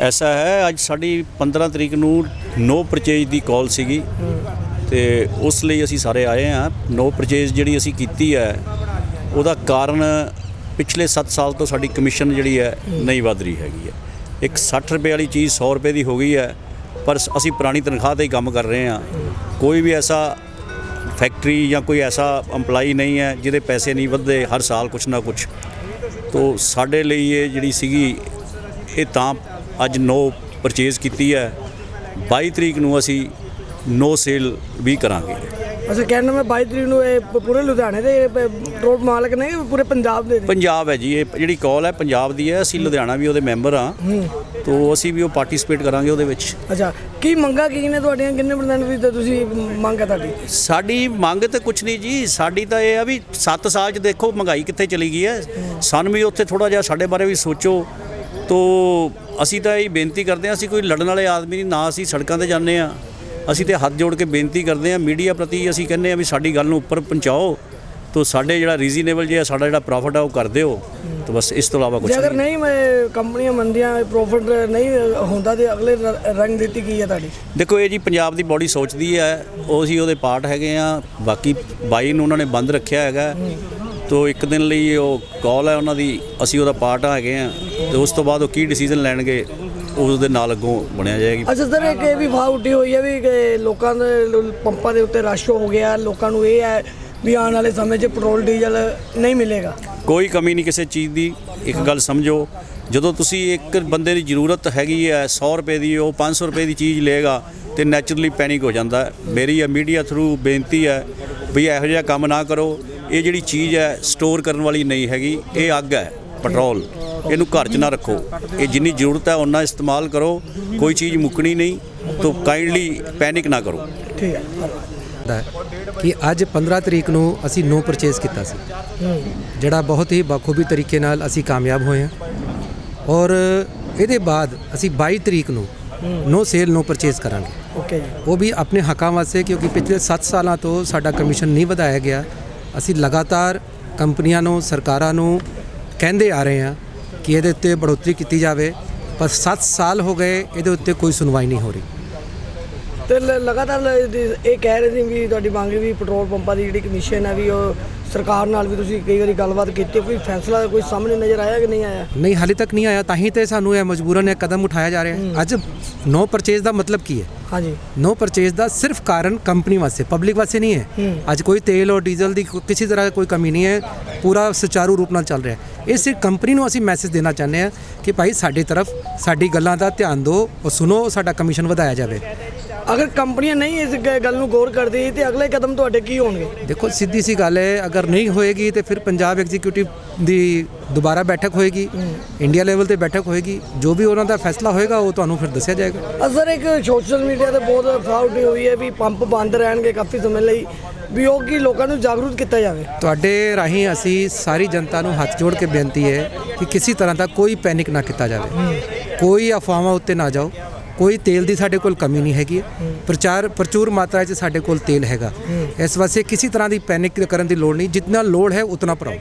ਐਸਾ ਹੈ, ਅੱਜ ਸਾਡੀ 15 ਤਰੀਕ ਨੂੰ ਨੋ ਪਰਚੇਜ ਦੀ ਕਾਲ ਸੀਗੀ ਤੇ ਉਸ ਲਈ ਅਸੀਂ ਸਾਰੇ ਆਏ ਹਾਂ। ਨੋ ਪਰਚੇਜ ਜਿਹੜੀ ਅਸੀਂ ਕੀਤੀ ਹੈ, ਉਹਦਾ ਕਾਰਨ ਪਿਛਲੇ 7 ਸਾਲ ਤੋਂ ਸਾਡੀ ਕਮਿਸ਼ਨ ਜਿਹੜੀ ਹੈ, ਨਹੀਂ ਵਧ ਰਹੀ ਹੈਗੀ ਹੈ। ਇੱਕ 60 ਰੁਪਏ ਵਾਲੀ ਚੀਜ਼ 100 ਰੁਪਏ ਦੀ ਹੋ ਗਈ ਹੈ, ਪਰ ਸ- ਅਸੀਂ ਪੁਰਾਣੀ ਤਨਖਾਹ ਤੇ ਹੀ ਕੰਮ ਕਰ ਰਹੇ ਹਾਂ। ਕੋਈ ਵੀ ਐਸਾ ਫੈਕਟਰੀ ਜਾਂ ਕੋਈ ਐਸਾ EMPLOYE ਨਹੀਂ ਹੈ, ਜਿਹਦੇ ਪੈਸੇ ਨਹੀਂ ਵਧਦੇ, ਹਰ ਸਾਲ ਕੁਛ ਨਾ ਕੁਛ। ਤੋ ਸਾਡੇ ਲਈ ਇਹ ਜਿਹੜੀ ਸੀਗੀ, ਇਹ ਤਾਂ ਅੱਜ ਨੋ ਪਰਚੇਜ਼ ਕੀਤੀ ਹੈ। 22 ਤਰੀਕ ਨੂੰ ਅਸੀਂ ਨੋ ਸੇਲ ਵੀ ਕਰਾਂਗੇ। ਅੱਛਾ ਕਹਿਣ ਮੈਂ 22 ਤਰੀਕ ਨੂੰ ਇਹ ਪੂਰੇ ਲੁਧਿਆਣੇ ਦੇ ਰੋਡ ਮਾਲਕ ਨੇ ਪੂਰੇ ਪੰਜਾਬ ਦੇ? ਪੰਜਾਬ ਹੈ ਜੀ ਇਹ ਜਿਹੜੀ ਕਾਲ ਹੈ ਪੰਜਾਬ ਦੀ ਹੈ। ਅਸੀਂ ਲੁਧਿਆਣਾ ਵੀ ਉਹਦੇ ਮੈਂਬਰ ਹਾਂ। ਤੋ ਅਸੀਂ ਵੀ ਉਹ ਪਾਰਟਿਸਿਪੇਟ ਕਰਾਂਗੇ ਉਹਦੇ ਵਿੱਚ। ਅੱਛਾ ਕੀ ਮੰਗਾ ਕੀ ਨੇ ਤੁਹਾਡੀਆਂ? ਕਿੰਨੇ ਪਰਸੈਂਟ ਤਾਂ ਤੁਸੀਂ ਮੰਗ ਹੈ ਤੁਹਾਡੀ? ਸਾਡੀ ਮੰਗ ਤੇ ਕੁਛ ਨਹੀਂ ਜੀ। ਸਾਡੀ ਤਾਂ ਇਹ ਆ ਵੀ 7 ਸਾਲ 'ਚ ਦੇਖੋ ਮਹਿੰਗਾਈ ਕਿੱਥੇ ਚਲੀ ਗਈ ਹੈ। ਸਾਨੂੰ ਵੀ ਉੱਥੇ ਥੋੜਾ ਜਿਹਾ ਸਾਡੇ ਬਾਰੇ ਵੀ ਸੋਚੋ। ਤੋ ਅਸੀਂ ਤਾਂ ਇਹ ਬੇਨਤੀ ਕਰਦੇ ਹਾਂ ਅਸੀਂ ਕੋਈ ਲੜਨ ਵਾਲੇ ਆਦਮੀ ਨਹੀਂ ਨਾ ਅਸੀਂ ਸੜਕਾਂ ਤੇ ਜਾਂਦੇ ਆ ਅਸੀਂ ਤੇ ਹੱਥ ਜੋੜ ਕੇ ਬੇਨਤੀ ਕਰਦੇ ਹਾਂ ਮੀਡੀਆ ਪ੍ਰਤੀ ਅਸੀਂ ਕਹਿੰਦੇ ਆ ਵੀ ਸਾਡੀ ਗੱਲ ਨੂੰ ਉੱਪਰ ਪਹੁੰਚਾਓ। ਤੋ ਸਾਡੇ ਜਿਹੜਾ ਰੀਜ਼ਨੇਬਲ ਜਿਹਾ ਸਾਡਾ ਜਿਹੜਾ ਪ੍ਰੋਫਿਟ ਆ ਉਹ ਕਰ ਦਿਓ। ਤੋ ਬਸ ਇਸ ਤੋਂ ਇਲਾਵਾ ਕੁਝ ਜੇ ਅਗਰ ਨਹੀਂ ਮੈਂ ਕੰਪਨੀਆਂ ਮੰਦੀਆਂ ਪ੍ਰੋਫਿਟ ਨਹੀਂ ਹੁੰਦਾ ਤੇ ਅਗਲੇ ਰ- ਰੰਗ ਨੀਤੀ ਕੀ ਹੈ ਤੁਹਾਡੀ? ਦੇਖੋ ਇਹ ਜੀ ਪੰਜਾਬ ਦੀ ਬੋਡੀ ਸੋਚਦੀ ਹੈ ਉਹ ਅਸੀਂ ਉਹਦੇ ਪਾਰਟ ਹੈਗੇ ਆ ਬਾਕੀ 22 ਨੂੰ ਉਹਨਾਂ ਨੇ ਬੰਦ ਰੱਖਿਆ ਹੈਗਾ। ਤੋ ਇੱਕ ਦਿਨ ਲਈ ਉਹ ਕਾਲ ਹੈ ਉਹਨਾਂ ਦੀ ਅਸੀਂ ਉਹਦਾ ਪਾਰਟ ਹੈਗੇ ਆ ਤੇ ਉਸ ਤੋਂ ਬਾਅਦ ਉਹ ਕੀ ਡਿਸੀਜਨ ਲੈਣਗੇ ਉਸ ਦੇ ਨਾਲ ਅੱਗੋਂ ਬਣਿਆ ਜਾਏਗੀ ਅੱਛਾ ਸਰ ਇੱਕ ਇਹ ਵੀ ਵਾਹ ਉੱਡੀ ਹੋਈ ਹੈ ਵੀ ਲੋਕਾਂ ਦੇ ਪੰਪਾਂ ਦੇ ਉੱਤੇ ਰਸ਼ ਹੋ ਗਿਆ ਲੋਕਾਂ ਨੂੰ ਇਹ ਹੈ ਵੀ ਆਉਣ ਵਾਲੇ ਸਮੇਂ 'ਚ ਪੈਟਰੋਲ ਡੀਜ਼ਲ ਨਹੀਂ ਮਿਲੇਗਾ ਕੋਈ ਕਮੀ ਨਹੀਂ ਕਿਸੇ ਚੀਜ਼ ਦੀ ਇੱਕ ਗੱਲ ਸਮਝੋ ਜਦੋਂ ਤੁਸੀਂ ਇੱਕ ਬੰਦੇ ਦੀ ਜ਼ਰੂਰਤ ਹੈਗੀ ਹੈ 100 ਰੁਪਏ ਦੀ ਉਹ 500 ਰੁਪਏ ਦੀ ਚੀਜ਼ ਲਏਗਾ ਤੇ ਨੈਚੁਰਲੀ ਪੈਨਿਕ ਹੋ ਜਾਂਦਾ। ਮੇਰੀ ਮੀਡੀਆ ਥਰੂ ਬੇਨਤੀ ਹੈ ਵੀ ਇਹੋ ਜਿਹਾ ਕੰਮ ਨਾ ਕਰੋ ਇਹ ਜਿਹੜੀ ਚੀਜ਼ ਹੈ ਸਟੋਰ ਕਰਨ ਵਾਲੀ ਨਹੀਂ ਹੈਗੀ ਇਹ ਅੱਗ ਹੈ ਪੈਟਰੋਲ ਇਹਨੂੰ ਘਰ 'ਚ ਨਾ ਰੱਖੋ। ਇਹ ਜਿੰਨੀ ਜ਼ਰੂਰਤ ਹੈ ਉਹਨਾਂ ਇਸਤੇਮਾਲ ਕਰੋ। ਕੋਈ ਚੀਜ਼ ਮੁੱਕਣੀ ਨਹੀਂ ਤਾਂ ਕਾਈਂਡਲੀ ਪੈਨਿਕ ਨਾ ਕਰੋ। ਠੀਕ ਹੈ ਕਿ ਅੱਜ 15 ਤਰੀਕ ਨੂੰ ਅਸੀਂ ਨੋ ਪਰਚੇਸ ਕੀਤਾ ਸੀ। ਜਿਹੜਾ ਬਹੁਤ ਹੀ ਬਖੂਬੀ ਤਰੀਕੇ ਨਾਲ ਅਸੀਂ ਕਾਮਯਾਬ ਹੋਏ ਹਾਂ। ਔਰ ਇਹਦੇ ਬਾਅਦ ਅਸੀਂ 22 ਤਰੀਕ ਨੂੰ ਨੋ ਸੇਲ ਨੋ ਪਰਚੇਸ ਕਰਾਂਗੇ। ਓਕੇ ਜੀ। ਉਹ ਵੀ ਆਪਣੇ ਹੱਕਾਂ ਵਾਸਤੇ ਕਿਉਂਕਿ ਪਿਛਲੇ 7 ਸਾਲਾਂ ਤੋਂ ਸਾਡਾ ਕਮਿਸ਼ਨ ਨਹੀਂ ਵਧਾਇਆ ਗਿਆ। ਅਸੀਂ ਲਗਾਤਾਰ ਕੰਪਨੀਆਂ ਨੂੰ, ਸਰਕਾਰਾਂ ਨੂੰ ਕਹਿੰਦੇ ਆ ਰਹੇ ਹਾਂ ਕਿ ਇਹਦੇ ਉੱਤੇ ਬੜੋਤਰੀ ਕੀਤੀ ਜਾਵੇ, ਪਰ 7 ਸਾਲ ਹੋ ਗਏ ਇਹਦੇ ਉੱਤੇ ਕੋਈ ਸੁਣਵਾਈ ਨਹੀਂ ਹੋ ਰਹੀ। ਤੇ ਲ- ਲਗਾਤਾਰ ਲ- ਦੀ- ਇਹ ਕਹਿ ਰਹੇ ਸੀ ਵੀ ਤੁਹਾਡੀ ਮੰਗ ਵੀ ਪੈਟਰੋਲ ਪੰਪਾਂ ਦੀ ਜਿਹੜੀ ਕਮਿਸ਼ਨ ਹੈ ਵੀ ਉਹ ਸਰਕਾਰ ਨਾਲ ਵੀ ਤੁਸੀਂ ਕਈ ਵਾਰੀ ਗੱਲਬਾਤ ਕੀਤੀ ਕੋਈ ਫੈਸਲਾ ਕੋਈ ਸਾਹਮਣੇ ਨਜ਼ਰ ਆਇਆ ਕਿ ਨਹੀਂ ਆਇਆ? ਨਹੀਂ ਹਾਲੇ ਤੱਕ ਨਹੀਂ ਆਇਆ ਤਾਂ ਹੀ ਤੇ ਸਾਨੂੰ ਇਹ ਮਜਬੂਰਨ ਇਹ ਕਦਮ ਉਠਾਇਆ ਜਾ ਰਿਹਾ ਹੈ। ਅੱਜ ਨੋ ਪਰਚੇਸ ਦਾ ਮਤਲਬ ਕੀ ਹੈ? ਹਾਂਜੀ। ਨੋ ਪਰਚੇਸ ਦਾ ਸਿਰਫ ਕਾਰਨ ਕੰਪਨੀ ਵਾਸਤੇ ਪਬਲਿਕ ਵਾਸਤੇ ਨਹੀਂ ਹੈ। ਅੱਜ ਕੋਈ ਤੇਲ ਔਰ ਡੀਜ਼ਲ ਦੀ ਕੋ- ਕਿਸੇ ਤਰ੍ਹਾਂ ਦੀ ਕੋਈ ਕਮੀ ਨਹੀਂ ਹੈ ਪੂਰਾ ਸੁਚਾਰੂ ਰੂਪ ਨਾਲ ਚੱਲ ਰਿਹਾ ਹੈ। ਇਹ ਸਿਰਫ ਕੰਪਨੀ ਨੂੰ ਅਸੀਂ ਮੈਸੇਜ ਦੇਣਾ ਚਾਹੁੰਦੇ ਹਾਂ ਕਿ ਭਾਈ ਸਾਡੀ ਤਰਫ ਸਾਡੀ ਗੱਲਾਂ ਦਾ ਧਿਆਨ ਦਿਓ ਔਰ ਸੁਣੋ ਸਾਡਾ ਕਮਿਸ਼ਨ ਵਧਾਇਆ ਜਾਵੇ। ਅਗਰ ਕੰਪਨੀਆਂ ਨਹੀਂ ਇਸ ਗ- ਗੱਲ ਨੂੰ ਗੌਰ ਕਰਦੀ ਤੇ ਅਗਲੇ ਕਦਮ ਤੁਹਾਡੇ ਕੀ ਹੋਣਗੇ? ਦੇਖੋ ਸਿੱਧੀ ਸੀ ਗੱਲ ਹੈ ਅਗਰ ਨਹੀਂ ਹੋਏਗੀ ਤੇ ਫਿਰ ਪੰਜਾਬ ਐਗਜ਼ੀਕਿਊਟਿਵ ਦੀ ਦੁਬਾਰਾ ਬੈਠਕ ਹੋਏਗੀ ਇੰਡੀਆ ਲੈਵਲ ਤੇ ਬੈਠਕ ਹੋਏਗੀ ਜੋ ਵੀ ਉਹਨਾਂ ਦਾ ਫੈਸਲਾ ਹੋਏਗਾ ਉਹ ਤੁਹਾਨੂੰ ਫਿਰ ਦੱਸਿਆ ਜਾਏਗਾ। ਅਸਰ ਇੱਕ ਸੋਸ਼ਲ ਮੀਡੀਆ ਤੇ ਬਹੁਤ ਫਰਾਡ ਹੋਈ ਹੈ ਵੀ ਪੰਪ ਬੰਦ ਰਹਿਣਗੇ ਕਾਫੀ ਸਮੇਂ ਲਈ ਵੀ ਉਹ ਕੀ ਲੋਕਾਂ ਨੂੰ ਜਾਗਰੂਕ ਕੀਤਾ ਜਾਵੇ? ਤੁਹਾਡੇ ਰਾਹੀਂ ਅਸੀਂ ਸਾਰੀ ਜਨਤਾ ਨੂੰ ਹੱਥ ਜੋੜ ਕੇ ਬੇਨਤੀ ਹੈ ਕਿ ਕਿਸੇ ਤਰ੍ਹਾਂ ਦਾ ਕੋਈ ਪੈਨਿਕ ਨਾ ਕੀਤਾ ਜਾਵੇ। ਕੋਈ ਅਫਵਾਹਾਂ ਉੱਤੇ ਨਾ ਜਾਓ। ਕੋਈ ਤੇਲ ਦੀ ਸਾਡੇ ਕੋਲ ਕਮੀ ਨਹੀਂ ਹੈਗੀ। ਪ੍ਰਚਾਰ ਪ੍ਰਚੁਰ ਮਾਤਰਾ 'ਚ ਸਾਡੇ ਕੋਲ ਤੇਲ ਹੈਗਾ। ਇਸ ਵਾਸਤੇ ਕਿਸੇ ਤਰ੍ਹਾਂ ਦੀ ਪੈਨਿਕ ਕਰਨ ਦੀ ਲੋੜ ਨਹੀਂ। ਜਿੰਨਾ ਲੋੜ ਹੈ ਉਤਨਾ ਭਰਾਓ।